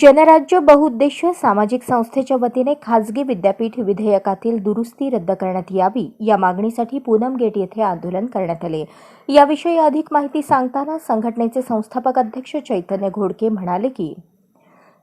जनराज्य बहुउद्देशीय सामाजिक संस्थेच्या वतीने खाजगी विद्यापीठ विधेयकातील दुरुस्ती रद्द करण्यात यावी या मागणीसाठी पूनम गेट येथे आंदोलन करण्यात आले. याविषयी अधिक माहिती सांगताना संघटनेचे संस्थापक अध्यक्ष चैतन्य घोडके म्हणाले की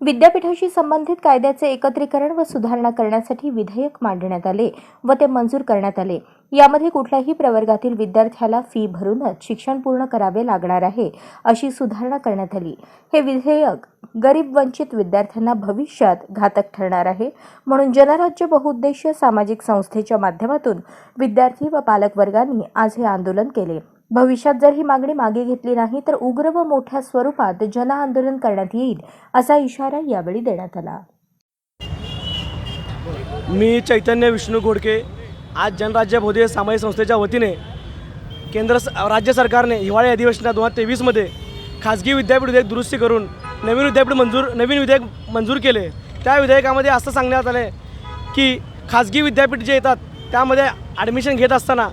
विद्यापीठाशी संबंधित कायद्याचे एकत्रीकरण व सुधारणा करण्यासाठी विधेयक मांडण्यात आले व ते मंजूर करण्यात आले. यामध्ये कुठल्याही प्रवर्गातील विद्यार्थ्याला फी भरूनच शिक्षण पूर्ण करावे लागणार आहे अशी सुधारणा करण्यात आली. हे विधेयक गरीब वंचित विद्यार्थ्यांना भविष्यात घातक ठरणार आहे. म्हणून जनराज्य बहुउद्देशीय सामाजिक संस्थेच्या माध्यमातून विद्यार्थी व पालकवर्गांनी आज हे आंदोलन केले. भविष्यात जर ही मागणी मागे घेतली नाही तर उग्र व मोठ्या स्वरूपात जन आंदोलन करण्यात येईल असा इशारा यावेळी देण्यात आला. मी चैतन्य विष्णू घोडके आज जनराज्य बहुदेय सामाजिक संस्थेच्या वतीने केंद्र स राज्य सरकारने हिवाळी अधिवेशनात दोन हजार तेवीसमध्ये खाजगी विद्यापीठ विधेयक दुरुस्ती करून नवीन विद्यापीठ मंजूर नवीन विधेयक मंजूर केले. त्या विधेयकामध्ये असं सांगण्यात आलं की खाजगी विद्यापीठ जे येतात त्यामध्ये ॲडमिशन घेत असताना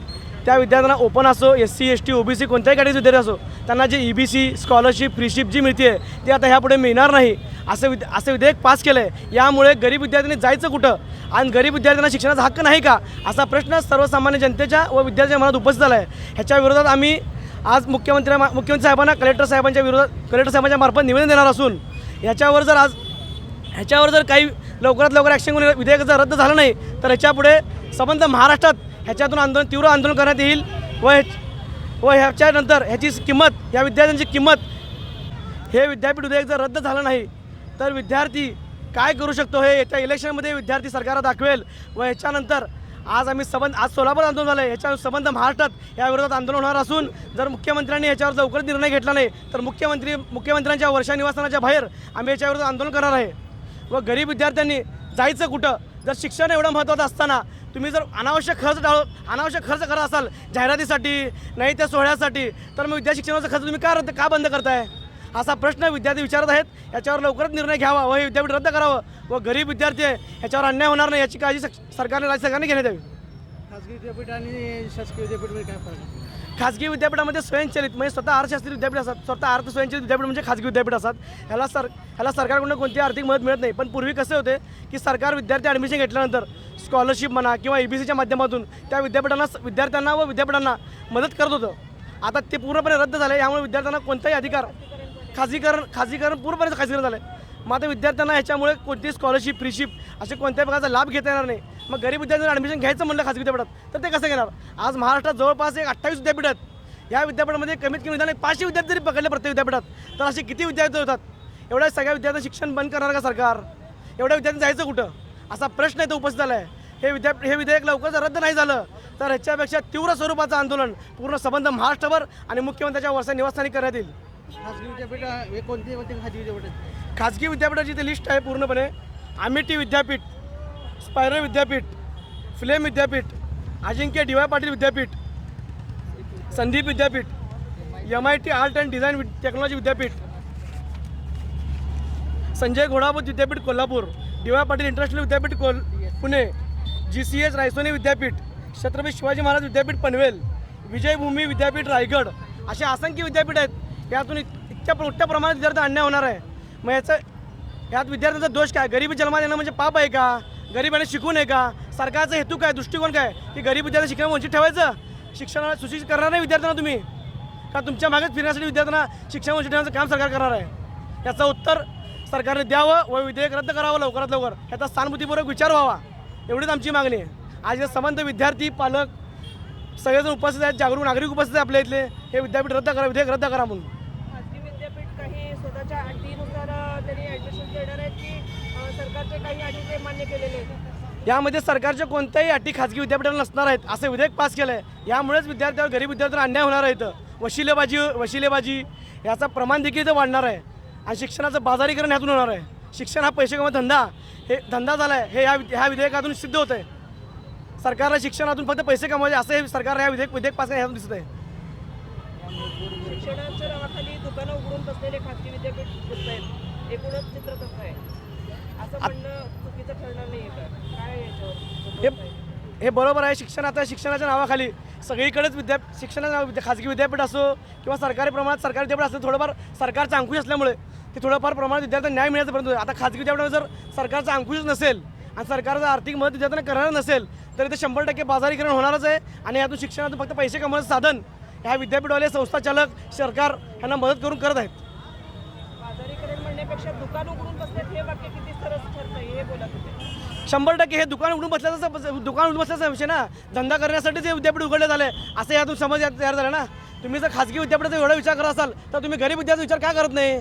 त्या विद्यार्थ्यांना ओपन असो S C S T O B C कोणत्याही कॅटेगरी विद्यार्थी असो त्यांना जे E B C scholarship freeship जी मिळते आहे ती आता ह्यापुढे मिळणार नाही. असं विद असं विधेयक पास केलं आहे यामुळे गरीब विद्यार्थ्यांनी जायचं कुठं? आणि गरीब विद्यार्थ्यांना शिक्षणाचा हक्क नाही का? असा प्रश्न सर्वसामान्य जनतेच्या व विद्यार्थ्यांच्या मनात उपस्थित झाला आहे ह्याच्या विरोधात आम्ही आज मुख्यमंत्री मुख्यमंत्री साहेबांना कलेक्टर साहेबांच्या विरोधात कलेक्टर साहेबांच्या मार्फत निवेदन देणार असून ह्याच्यावर जर आज ह्याच्यावर जर काही लवकरात लवकर ॲक्शन घेऊन विधेयक जर रद्द झालं नाही तर ह्याच्यापुढे संबंध महाराष्ट्रात ह्याच्यातून आंदोलन तीव्र आंदोलन करण्यात येईल व व ह्याच्यानंतर ह्याची किंमत या विद्यार्थ्यांची किंमत हे विद्यापीठ विधेयक जर रद्द झालं नाही तर विद्यार्थी काय करू शकतो हे येत्या इलेक्शनमध्ये विद्यार्थी सरकारला दाखवेल व ह्याच्यानंतर आज आम्ही संबंध आज सोलापूर आंदोलन झालं आहे याच्यावर संबंध महाराष्ट्रात या विरोधात आंदोलन होणार असून जर मुख्यमंत्र्यांनी याच्यावर लवकर निर्णय घेतला नाही तर मुख्यमंत्री मुख्यमंत्र्यांच्या वर्षा निवासस्थानाच्या बाहेर आम्ही याच्या विरोधात आंदोलन करणार आहे. व गरीब विद्यार्थ्यांनी जायचं कुठं? जर शिक्षण एवढं महत्त्वाचं असताना तुम्ही जर अनावश्यक खर्च टाळ अनावश्यक खर्च करत असाल जाहिरातीसाठी नाही त्या सोहळ्यासाठी तर मग विद्या शिक्षणाचा खर्च तुम्ही का रद्द का बंद करताय? असा प्रश्न विद्यार्थी विचारत आहेत. याच्यावर लवकरच निर्णय घ्यावा व हे विद्यापीठ रद्द करावं व गरीब विद्यार्थी आहे ह्याच्यावर अन्याय होणार नाही याची काळजी सरकारने राज्य सरकारने घेण्यात यावी. खाजगी विद्यापीठ आणि शासकीय विद्यापीठमध्ये काय फरक खाजगी विद्यापीठामध्ये स्वयंचलित म्हणजे स्वतः अर्थशास्त्री विद्यापीठ असतात. स्वतः अर्थ स्वयंचलित विद्यापीठ म्हणजे खाजगी विद्यापीठ असतात. ह्याला सर ह्याला सरकारकडून कोणती आर्थिक मदत मिळत नाही. पण पूर्वी कसे होते की सरकार विद्यार्थी ॲडमिशन घेतल्यानंतर स्कॉलरशिप म्हणा किंवा ई बी सीच्या माध्यमातून त्या विद्यापीठांना विद्यार्थ्यांना व विद्यापीठांना मदत करत होतं. आता ते पूर्णपणे रद्द झाले यामुळे विद्यार्थ्यांना कोणताही अधिकार खाजगीकरण खाजगीकरण पूर्णपणे खाजगीकरण झालं आहे मग आता विद्यार्थ्यांना ह्याच्यामुळे कोणती स्कॉलरशिप फ्रीशिप असे कोणत्याही प्रकारचा लाभ घेता येणार नाही. मग गरीब विद्यार्थ्यांना ॲडमिशन घ्यायचं म्हणलं खाजगी विद्यापीठात तर ते कसं घेणार? आज महाराष्ट्रात जवळपास एक अठ्ठावीस विद्यापीठ आहेत. या विद्यापीठामध्ये कमीत कमी निदान पाचशे विद्यार्थी जरी पकडले प्रत्येक विद्यापीठात तर असे किती विद्यार्थी होतात? एवढ्या सगळ्या विद्यार्थ्यांचं शिक्षण बंद करणार का सरकार? एवढ्या विद्यार्थी जायचं कुठं? असा प्रश्न इथं उपस्थित झाला आहे हे विद्यापीठ हे विधेयक लवकर जर रद्द नाही झालं तर ह्याच्यापेक्षा तीव्र स्वरूपाचं आंदोलन पूर्ण संबंध महाराष्ट्रभर आणि मुख्यमंत्र्यांच्या वर्षा निवासस्थानी करण्यात येईल. खाजगी विद्यापीठ हे कोणते कोणते खाजगी विद्यापीठ? आहेत खाजगी विद्यापीठाची ती लिस्ट आहे पूर्णपणे. आमिटी विद्यापीठ स्पायरल विद्यापीठ फ्लेम विद्यापीठ अजिंक्य डी वाय पाटील विद्यापीठ संदीप विद्यापीठ M I T art and design वि- टेक्नॉलॉजी विद्यापीठ संजय घोडावत विद्यापीठ Kolhapur D Y Patil international विद्यापीठ Coal Pune G C S Raisoni विद्यापीठ छत्रपती शिवाजी महाराज विद्यापीठ पनवेल विजयभूमी विद्यापीठ रायगड असे असंख्य विद्यापीठ आहेत. यातून इतक्या मोठ्या प्रमाणात विद्यार्थी अन्याय होणार आहे. मग याचं यात विद्यार्थ्यांचा दोष काय? गरीबी जन्मा देणं म्हणजे पाप आहे का? गरीबाने शिकू नये का? सरकारचा हेतू काय? दृष्टिकोन काय? की गरीब विद्यार्थी शिक्षण वंचित ठेवायचं? शिक्षणाला सुशिक्षित करणार नाही विद्यार्थ्यांना तुम्ही? का तुमच्या मागेच फिरण्यासाठी विद्यार्थ्यांना शिक्षण वंचित ठेवण्याचं काम सरकार करणार आहे? याचं उत्तर सरकारने द्यावं व विधेयक रद्द करावं लवकरात लवकर. याचा सहानुभूतीपूर्वक विचार व्हावा. एवढीच आमची मागणी आहे. आज संबंध विद्यार्थी पालक सगळेजण उपस्थित आहेत जागरूक नागरिक उपस्थित आहेत आपल्या इथले. हे विद्यापीठ रद्द करा विधेयक रद्द करा म्हणून. स्वतःच्या अटीनुसार त्यांनी ॲडमिशन देणार आहेत की सरकारचे काही अटी ते मान्य केलेले आहेत. यामध्ये सरकारच्या कोणत्याही अटी खाजगी विद्यापीठाला नसणार आहेत असं विधेयक पास केलं आहे यामुळेच विद्यार्थ्यावर गरीब विद्यार्थ्यांना अन्याय होणार आहे वशिलेबाजी वशिलेबाजी याचा प्रमाण देखील इथं वाढणार आहे. आणि शिक्षणाचं बाजारीकरण ह्यातून होणार आहे. शिक्षण हा पैसे कमवा धंदा. हे धंदा झाला आहे हे या ह्या विधेयकातून सिद्ध होतं आहे सरकारला शिक्षणातून फक्त पैसे कमवायचे असं हे सरकार ह्या विधेयक विधेयक पास ह्यातून दिसत आहे दुकानं उघडून बसलेले खाजगी विद्यापीठ दिसत आहेत. एकूणच आहे. असं म्हणणं चुकीचं ठरणार नाही काय याच्यावर हे हे बरोबर आहे शिक्षण आता शिक्षणाच्या नावाखाली. सगळीकडेच विद्या शिक्षणाच्या नावा- विद्या खाजगी विद्यापीठ असो किंवा सरकारी प्रमाणात सरकारी विद्यापीठ असो थोडंफार सरकारचा अंकुश असल्यामुळे की थोडंफार प्रमाणात विद्यार्थ्यांना न्याय मिळायचं परंतु आता खाजगी विद्यापीठावर जर सरकारचा अंकुश नसेल आणि सरकारचं आर्थिक मदत विद्यार्थ्यांना करणार नसेल तर इथे शंभर टक्के बाजारीकरण होणारच आहे आणि यातून शिक्षणातून फक्त पैसे कमवण्याचं साधन ह्या विद्यापीठवाले संस्था चालक सरकार यांना मदत करून करत आहेत. हे हे शंभर टक्के हे दुकान उघडून बसल्याचा दुकान उघडून बसल्याचा विषय ना. धंदा करण्यासाठीच हे विद्यापीठ उघडलं झालं आहे असं यातून समज तयार झाला ना. तुम्ही जर खाजगी विद्यापीठाचा एवढा विचार करत असाल तर तुम्ही गरीब विद्यार्थी विचार का करत नाही?